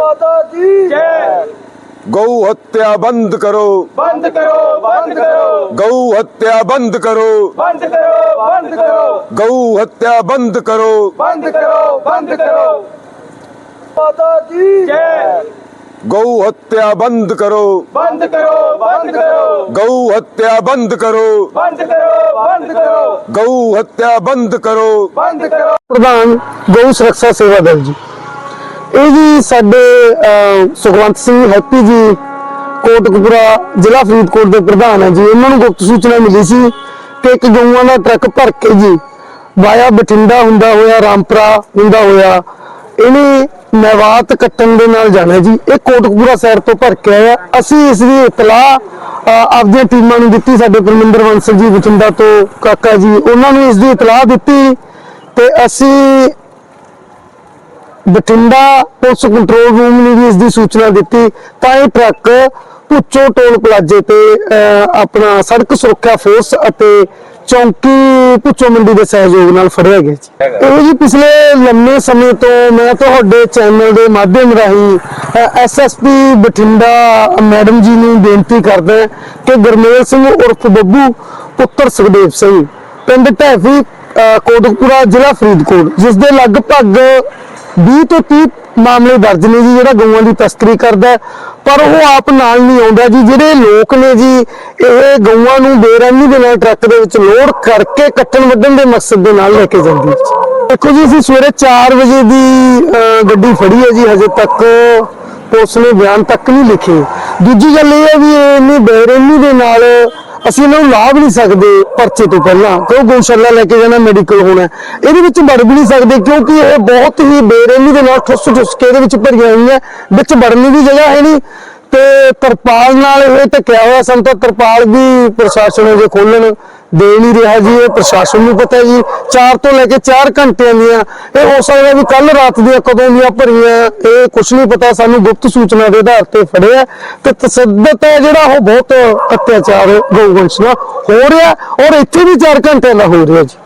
ਮਾਤਾ ਦੀ ਜੈ ਗਊ ਹੱਤਿਆ ਬੰਦ ਕਰੋ ਬੰਦ ਕਰੋ ਬੰਦ ਕਰੋ ਗਊ ਹੱਤਿਆ ਬੰਦ ਕਰੋ ਬੰਦ ਕਰੋ ਬੰਦ ਕਰੋ ਗਊ ਹੱਤਿਆ ਬੰਦ ਕਰੋ ਬੰਦ ਕਰੋ ਬੰਦ ਕਰੋ ਮਾਤਾ ਦੀ ਜੈ ਗਊ ਹੱਤਿਆ ਬੰਦ ਕਰੋ ਬੰਦ ਕਰੋ ਬੰਦ ਕਰੋ ਗਊ ਹੱਤਿਆ ਬੰਦ ਕਰੋ ਬੰਦ ਕਰੋ ਬੰਦ ਕਰੋ ਗਊ ਹੱਤਿਆ ਬੰਦ ਕਰੋ ਬੰਦ ਕਰੋ ਪ੍ਰਧਾਨ ਗਊ ਸੁਰੱਖਿਆ ਸੇਵਾ ਦਲ ਜੀ ਇਹ ਜੀ ਸਾਡੇ ਸੁਖਵੰਤ ਸਿੰਘ ਹੈਪੀ ਜੀ, ਕੋਟਕਪੂਰਾ ਜ਼ਿਲ੍ਹਾ ਫਰੀਦਕੋਟ ਦੇ ਪ੍ਰਧਾਨ ਹੈ ਜੀ। ਉਹਨਾਂ ਨੂੰ ਗੁਪਤ ਸੂਚਨਾ ਮਿਲੀ ਸੀ ਕਿ ਇੱਕ ਗਊਆਂ ਦਾ ਟਰੱਕ ਭਰ ਕੇ ਜੀ, ਵਾਇਆ ਬਠਿੰਡਾ ਹੁੰਦਾ ਹੋਇਆ, ਰਾਮਪੁਰਾ ਹੁੰਦਾ ਹੋਇਆ, ਇਹਨੇ ਨਵਾਤ ਕੱਟਣ ਦੇ ਨਾਲ ਜਾਣਾ ਜੀ। ਇਹ ਕੋਟਕਪੂਰਾ ਸ਼ਹਿਰ ਤੋਂ ਭਰ ਕੇ ਆਇਆ। ਅਸੀਂ ਇਸ ਦੀ ਇਤਲਾਹ ਆਪਦੀਆਂ ਟੀਮਾਂ ਨੂੰ ਦਿੱਤੀ, ਸਾਡੇ ਪਰਮਿੰਦਰ ਬੰਸਲ ਜੀ ਬਠਿੰਡਾ ਤੋਂ ਕਾਕਾ ਜੀ। ਉਹਨਾਂ ਨੂੰ ਇਸ ਦੀ ਇਤਲਾਹ ਦਿੱਤੀ ਤੇ ਅਸੀਂ ਬਠਿੰਡਾ ਪੁਲਿਸ ਕੰਟਰੋਲ ਰੂਮ ਨੂੰ ਵੀ ਇਸ ਦੀ ਸੂਚਨਾ ਦਿੱਤੀ। ਤਾਂ ਇਹ ਟਰੱਕ ਪੁੱਚੋ ਟੋਲ ਪਲਾਜ਼ੇ ਤੇ ਆਪਣਾ ਸੜਕ ਸੁਰੱਖਿਆ ਫੋਰਸ ਅਤੇ ਚੌਂਕੀ ਪੁੱਚੋ ਮੰਡੀ ਦੇ ਸਹਿਯੋਗ ਨਾਲ ਫੜਿਆ ਗਿਆ ਜੀ। ਇਹ ਜੀ ਪਿਛਲੇ ਲੰਮੇ ਸਮੇਂ ਤੋਂ ਮੈਂ ਤੁਹਾਡੇ ਚੈਨਲ ਦੇ ਮਾਧਿਅਮ ਰਾਹੀਂ ਐਸਐਸਪੀ ਬਠਿੰਡਾ ਮੈਡਮ ਜੀ ਨੂੰ ਬੇਨਤੀ ਕਰਦਾ ਕਿ ਗੁਰਮੇਲ ਸਿੰਘ ਉਰਫ ਬੱਬੂ ਪੁੱਤਰ ਸੁਖਦੇਵ ਸਿੰਘ ਪਿੰਡ ਢੈਫੀ ਕੋਟਕਪੂਰਾ ਜ਼ਿਲ੍ਹਾ ਫਰੀਦਕੋਟ ਜਿਸ ਦੇ ਲਗਭਗ 20 ਤੋਂ 30 ਮਾਮਲੇ ਦਰਜ ਨੇ ਜੀ, ਜਿਹੜਾ ਗਊਆਂ ਦੀ ਤਸਕਰੀ ਕਰਦਾ ਪਰ ਉਹ ਆਪ ਨਾਲ ਨਹੀਂ ਆਉਂਦਾ ਜੀ। ਜਿਹੜੇ ਲੋਕ ਨੇ ਜੀ, ਇਹ ਗਊਆਂ ਨੂੰ ਬੇਰਹਿਮੀ ਦੇ ਨਾਲ ਟਰੱਕ ਦੇ ਵਿੱਚ ਲੋਡ ਕਰਕੇ ਕੱਟਣ ਵੱਢਣ ਦੇ ਮਕਸਦ ਦੇ ਨਾਲ ਲੈ ਕੇ ਜਾਂਦੀ ਦੇਖੋ ਜੀ, ਅਸੀਂ ਸਵੇਰੇ 4 ਵਜੇ ਦੀ ਗੱਡੀ ਫੜੀ ਹੈ ਜੀ, ਹਜੇ ਤੱਕ ਪੁਲਿਸ ਨੇ ਬਿਆਨ ਤੱਕ ਨਹੀਂ ਲਿਖੇ। ਦੂਜੀ ਗੱਲ ਇਹ ਹੈ ਵੀ ਇਹ ਇੰਨੀ ਬੇਰਹਿਮੀ ਦੇ ਨਾਲ ਅਸੀਂ ਇਹਨਾਂ ਨੂੰ ਲਾਭ ਨਹੀਂ ਸਕਦੇ ਪਰਚੇ ਤੋਂ ਪਹਿਲਾਂ, ਕਿਉਂ ਗਊਸ਼ਾਲਾ ਲੈ ਕੇ ਜਾਣਾ ਮੈਡੀਕਲ ਹੋਣਾ? ਇਹਦੇ ਵਿੱਚ ਵੜ ਵੀ ਨਹੀਂ ਸਕਦੇ ਕਿਉਂਕਿ ਇਹ ਬਹੁਤ ਹੀ ਬੇਰਹਿਮੀ ਦੇ ਨਾਲ ਠੁੱਸ ਠੁੱਸ ਕੇ ਇਹਦੇ ਵਿੱਚ ਭਰੀਆਂ ਹੋਈਆਂ, ਵਿੱਚ ਵੜਨ ਦੀ ਜਗ੍ਹਾ ਹੈ ਨਹੀਂ। ਤੇ ਤਰਪਾਲ ਨਾਲ ਇਹ ਢੱਕਿਆ ਹੋਇਆ ਸਾਨੂੰ ਤਾਂ ਤਰਪਾਲ ਵੀ ਪ੍ਰਸ਼ਾਸਨ ਅਜੇ ਖੋਲਣ। ਦੇ ਨਹੀਂ ਰਿਹਾ ਜੀ ਇਹ ਪ੍ਰਸ਼ਾਸਨ ਨੂੰ ਪਤਾ ਜੀ 4 ਤੋਂ ਲੈ ਕੇ 4 ਘੰਟਿਆਂ ਦੀਆਂ ਇਹ ਹੋ ਸਕਦਾ ਵੀ ਕੱਲ ਰਾਤ ਦੀਆਂ ਕਦੋਂ ਦੀਆਂ ਭਰੀਆਂ ਇਹ ਕੁਝ ਨਹੀਂ ਪਤਾ ਸਾਨੂੰ ਗੁਪਤ ਸੂਚਨਾ ਦੇ ਆਧਾਰ ਤੇ ਫੜਿਆ ਤੇ ਤਸੱਦਤ ਹੈ ਜਿਹੜਾ ਉਹ ਬਹੁਤ ਅਤਿਆਚਾਰ ਗਊਵੰਸ਼ ਨਾਲ ਹੋ ਰਿਹਾ ਔਰ ਇੱਥੇ ਵੀ 4 ਘੰਟਿਆਂ ਦਾ ਹੋ ਰਿਹਾ ਜੀ।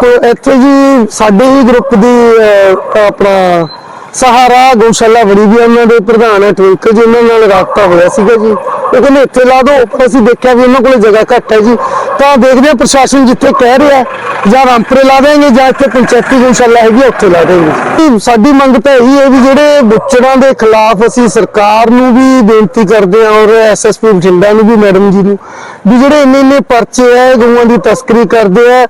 ਤੇ ਇੱਥੇ ਜੀ ਸਾਡੇ ਹੀ ਗਰੁੱਪ ਦੀ ਅਹ, ਆਪਣਾ ਸਹਾਰਾ ਗਊਸ਼ਾਲਾ ਬੜੀ ਉਹਨਾਂ ਦੇ ਪ੍ਰਧਾਨ ਹੈ ਟਵਿੰਕਲ ਜੀ ਉਹਨਾਂ ਨਾਲ ਰਾਬਤਾ ਹੋਇਆ ਸੀਗਾ ਜੀ। ਉਹ ਕਹਿੰਦੇ ਇੱਥੇ ਲਾ ਦਿਓ ਪਰ ਅਸੀਂ ਦੇਖਿਆ ਵੀ ਉਹਨਾਂ ਕੋਲੇ ਜਗ੍ਹਾ ਘੱਟ ਹੈ ਜੀ। ਤਾਂ ਦੇਖਦੇ ਹਾਂ ਪ੍ਰਸ਼ਾਸਨ ਜਿੱਥੇ ਕਹਿ ਰਿਹਾ ਜਾਂ ਰਾਮਪੁਰੇ ਲਾ ਦੇਣਗੇ ਜਾਂ ਇੱਥੇ ਪੰਚਾਇਤੀ ਗਊਸ਼ਾਲਾ ਹੈਗੀ ਆ, ਉੱਥੇ ਲਾ ਦੇਣਗੇ ਸਾਡੀ ਮੰਗ ਤਾਂ ਇਹੀ ਹੈ ਵੀ ਜਿਹੜੇ ਬੁੱਚੜਾਂ ਦੇ ਖਿਲਾਫ ਅਸੀਂ ਸਰਕਾਰ ਨੂੰ ਵੀ ਬੇਨਤੀ ਕਰਦੇ ਹਾਂ ਔਰ ਐਸਐਸਪੀ ਬਠਿੰਡਾ ਨੂੰ ਵੀ ਮੈਡਮ ਜੀ ਨੂੰ ਵੀ ਜਿਹੜੇ ਇੰਨੇ ਇੰਨੇ ਪਰਚੇ ਹੈ ਗਊਆਂ ਦੀ ਤਸਕਰੀ ਕਰਦੇ ਆ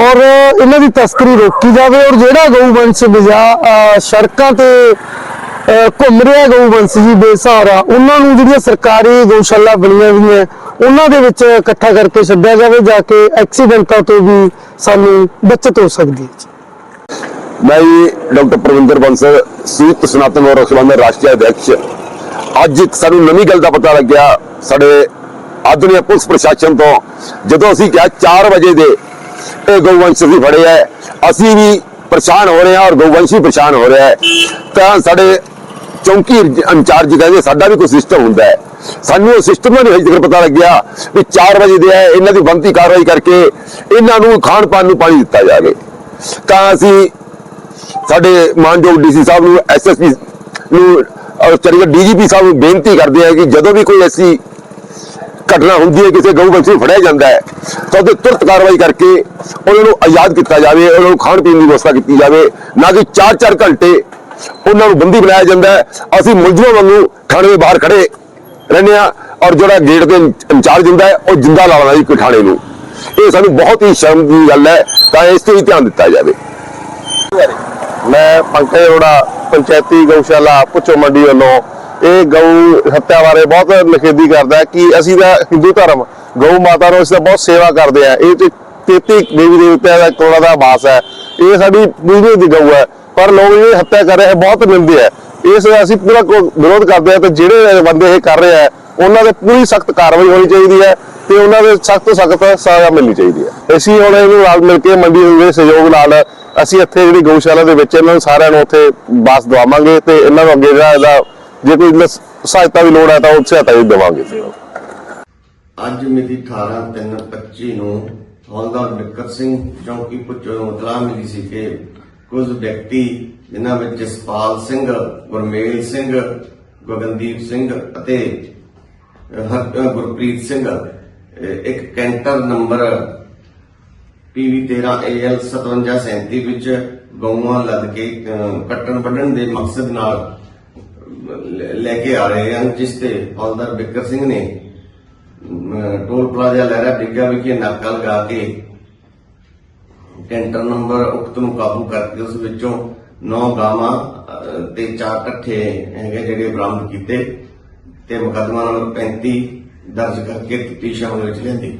ਔਰ ਇਹਨਾਂ ਦੀ ਤਸਕਰੀ ਰੋਕੀ ਜਾਵੇ ਔਰ ਜਿਹੜਾ ਗਊ ਬਜਾ ਸੜਕਾਂ ਤੇ ਘੁੰਮ ਰਿਹਾ ਗਊ ਜੀ ਬੇਸਹਾਰਾ, ਉਹਨਾਂ ਨੂੰ ਜਿਹੜੀਆਂ ਸਰਕਾਰੀ ਗਊਸ਼ਾਲਾ ਬਣੀਆਂ ਹੋਈਆਂ, ਉਹਨਾਂ ਦੇ ਵਿੱਚ ਇਕੱਠਾ ਕਰਕੇ ਛੱਡਿਆ ਜਾਵੇ ਜਾ ਕੇ ਐਕਸੀਡੈਂਟਾਂ ਤੋਂ ਵੀ ਸਾਨੂੰ ਬਚਤ ਹੋ ਸਕਦੀ ਹੈ ਮੈਂ ਜੀ ਡਾਕਟਰ ਪ੍ਰਵਿੰਦਰ ਬੰਸਲ ਸੰਯੁਕਤ ਸਨਾਤਨ ਔਰ ਅਖਿਲ ਦੇ ਰਾਸ਼ਟਰੀ ਅਧਿਕਸ਼ ਅੱਜ ਇੱਕ ਸਾਨੂੰ ਨਵੀਂ ਗੱਲ ਦਾ ਪਤਾ ਲੱਗਿਆ, ਸਾਡੇ ਆਧੁਨਿਕ ਪੁਲਿਸ ਪ੍ਰਸ਼ਾਸਨ ਤੋਂ, ਜਦੋਂ ਅਸੀਂ ਕਿਹਾ 4 ਵਜੇ ਦੇ ਇਹ ਗਊਵੰਸ਼ ਅਸੀਂ ਫੜੇ ਹੈ ਅਸੀਂ ਵੀ ਪਰੇਸ਼ਾਨ ਹੋ ਰਹੇ ਹਾਂ ਔਰ ਗਊਵੰਸ਼ ਵੀ ਪਰੇਸ਼ਾਨ ਹੋ ਰਿਹਾ ਹੈ। ਤਾਂ ਸਾਡੇ ਚੌਂਕੀ ਇੰਚਾਰਜ ਕਹਿੰਦੇ ਸਾਡਾ ਵੀ ਕੋਈ ਸਿਸਟਮ ਹੁੰਦਾ ਹੈ। ਸਾਨੂੰ ਉਹ ਸਿਸਟਮ ਦਾ ਨਹੀਂ ਹਜੇ ਤੱਕ ਪਤਾ ਲੱਗਿਆ ਵੀ 4 ਵਜੇ ਦੇ ਹੈ ਇਹਨਾਂ ਦੀ ਬੰਦੀ ਕਾਰਵਾਈ ਕਰਕੇ ਇਹਨਾਂ ਨੂੰ ਖਾਣ ਪਾਣ ਨੂੰ ਪਾਣੀ ਦਿੱਤਾ ਜਾਵੇ। ਤਾਂ ਅਸੀਂ ਸਾਡੇ ਮਾਨਯੋਗ ਡੀਸੀ ਸਾਹਿਬ ਨੂੰ ਐਸਐਸਪੀ ਨੂੰ, ਔਰ ਚੰਡੀਗੜ੍ਹ ਡੀਜੀਪੀ ਸਾਹਿਬ ਨੂੰ ਬੇਨਤੀ ਕਰਦੇ ਆ ਕਿ ਜਦੋਂ ਵੀ ਕੋਈ ਐਸੀ ਘਟਨਾ ਹੁੰਦੀ ਹੈ, ਕਿਸੇ ਗਊ ਬੰਛੀ ਫੜਿਆ ਜਾਂਦਾ ਹੈ, ਤਾਂ ਉਹਦੇ ਤੁਰਤ ਕਾਰਵਾਈ ਕਰਕੇ ਉਹਨਾਂ ਨੂੰ ਆਜ਼ਾਦ ਕੀਤਾ ਜਾਵੇ, ਉਹਨਾਂ ਨੂੰ ਖਾਣ ਪੀਣ ਦੀ ਵਿਵਸਥਾ ਕੀਤੀ ਜਾਵੇ, ਨਾ ਕਿ 4-4 ਘੰਟੇ ਉਹਨਾਂ ਨੂੰ ਬੰਦੀ ਬਣਾਇਆ ਜਾਂਦਾ ਅਸੀਂ ਮੁਲਜ਼ਮਾਂ ਵਾਂਗੂ ਥਾਣੇ ਦੇ ਬਾਹਰ ਖੜੇ ਰਹਿੰਦੇ ਆ ਔਰ ਜਿਹੜਾ ਗੇਟ ਦੇ ਇੰਚਾਰਜ ਹੁੰਦਾ ਹੈ, ਉਹ ਜਿੰਦਾ ਲਾਉਣਾ ਜੀ ਥਾਣੇ ਨੂੰ। ਇਹ ਸਾਨੂੰ ਬਹੁਤ ਹੀ ਸ਼ਰਮ ਦੀ ਗੱਲ ਹੈ, ਤਾਂ ਇਸ ਤੇ ਵੀ ਧਿਆਨ ਦਿੱਤਾ ਜਾਵੇ। ਮੈਂ ਪੰਕਜ ਅਰੋੜਾ, ਪੰਚਾਇਤੀ ਗਊਸ਼ਾਲਾ ਪੁੱਛੋ ਮੰਡੀ ਵੱਲੋਂ ਇਹ ਗਊ ਹੱਤਿਆ ਬਾਰੇ ਬਹੁਤ ਨਿਖੇਧੀ ਕਰਦਾ ਹੈ ਕਿ ਅਸੀਂ ਤਾਂ ਹਿੰਦੂ ਧਰਮ, ਗਊ ਮਾਤਾ ਨੂੰ ਅਸੀਂ ਤਾਂ ਬਹੁਤ ਸੇਵਾ ਕਰਦੇ ਆ ਇਹ ਤੇ 33 ਦੇਵੀ ਦੇਵਤਿਆਂ ਦਾ ਕੋਲਾ ਦਾ ਵਾਸ ਹੈ। ਇਹ ਸਾਡੀ ਪੂਜਨੀਕ ਦੀ ਗਊ ਹੈ। ਪਰ ਲੋਕ ਇਹ ਹੱਤਿਆ ਕਰ ਰਹੇ ਹੈ ਬਹੁਤ ਨਿੰਦੇ ਹੈ। ਇਸ ਦਾ ਅਸੀਂ ਪੂਰਾ ਵਿਰੋਧ ਕਰਦੇ ਆ ਤੇ ਜਿਹੜੇ ਬੰਦੇ ਇਹ ਕਰ ਰਹੇ ਆ ਉਹਨਾਂ ਦੇ ਪੂਰੀ ਸਖਤ ਕਾਰਵਾਈ ਹੋਣੀ ਚਾਹੀਦੀ ਹੈ ਤੇ ਉਹਨਾਂ ਦੇ ਸਖਤ ਸਖਤ ਸਜ਼ਾ ਮਿਲਣੀ ਚਾਹੀਦੀ ਹੈ। ਅਸੀਂ ਹੁਣ ਇਹਨੂੰ ਨਾਲ ਮਿਲ ਕੇ ਮੰਡੀ ਦੇ ਸਹਿਯੋਗ ਨਾਲ ਅਸੀਂ ਇੱਥੇ ਜਿਹੜੀ ਗਊਸ਼ਾਲਾ ਦੇ ਵਿੱਚ ਇਹਨਾਂ ਨੂੰ ਸਾਰਿਆਂ ਨੂੰ ਉੱਥੇ ਬਾਸ ਦਵਾਵਾਂਗੇ ਤੇ ਇਹਨਾਂ ਨੂੰ ਅੱਗੇ ਜਿਹੜਾ ਇਹਦਾ ਜੇ ਕੋਈ ਸਹਾਇਤਾ ਦੀ ਲੋੜ ਹੈ ਤਾਂ ਉਹ ਸਹਾਇਤਾ ਵੀ ਦੇਵਾਂਗੇ ਅੱਜ ਮਿਤੀ 18/3/25 ਨੂੰ ਹੌਲਦਾਰ ਬਿੱਕਰ ਸਿੰਘ ਚੌਂਕੀ ਪੁੱਛੋ ਨੂੰ ਮਿਲੀ ਸੀ ਕਿ ਕੁਝ ਵਿਅਕਤੀ ਜਿਨ੍ਹਾਂ ਵਿੱਚ ਜਸਪਾਲ ਸਿੰਘ ਗੁਰਮੇਲ ਸਿੰਘ ਗਗਨਦੀਪ ਸਿੰਘ ਅਤੇ ਗੁਰਪ੍ਰੀਤ ਸਿੰਘ ਅ, ਇੱਕ ਕੈਂਟਰ ਨੰਬਰ PV 13 AL 5737 ਵਿੱਚ ਗਊਆਂ ਲੱਦ ਕੇ ਕੱਟਣ ਵੱਢਣ ਦੇ ਮਕਸਦ ਨਾਲ ਲੈ- ਕੇ ਆ ਰਹੇ ਹਨ, ਜਿਸ ਤੇ ਹੌਲਦਾਰ ਬਿੱਕਰ ਸਿੰਘ ਨੇ ਟੋਲ ਪਲਾਜ਼ਾ ਲਹਿਰਾ ਬਿੱਗਾ ਵਿਖੇ ਨਾਕਾ ਲਗਾ ਕੇ ਕੈਂਟਰ ਨੰਬਰ ਉਕਤ ਨੂੰ ਕਾਬੂ ਕਰਕੇ ਉਸ ਵਿੱਚੋਂ 9 ਗਾਵਾਂ ਤੇ ਚਾਰ ਇਕੱਠੇ ਹੈਗੇ ਜਿਹੜੇ ਬਰਾਮਦ ਕੀਤੇ ਤੇ ਮੁਕੱਦਮਾ ਨੰਬਰ 35 ਦਰਜ ਕਰਕੇ ਤਫਤੀਸ਼ ਅਮਲ ਵਿੱਚ ਲਿਆਂਦੀ।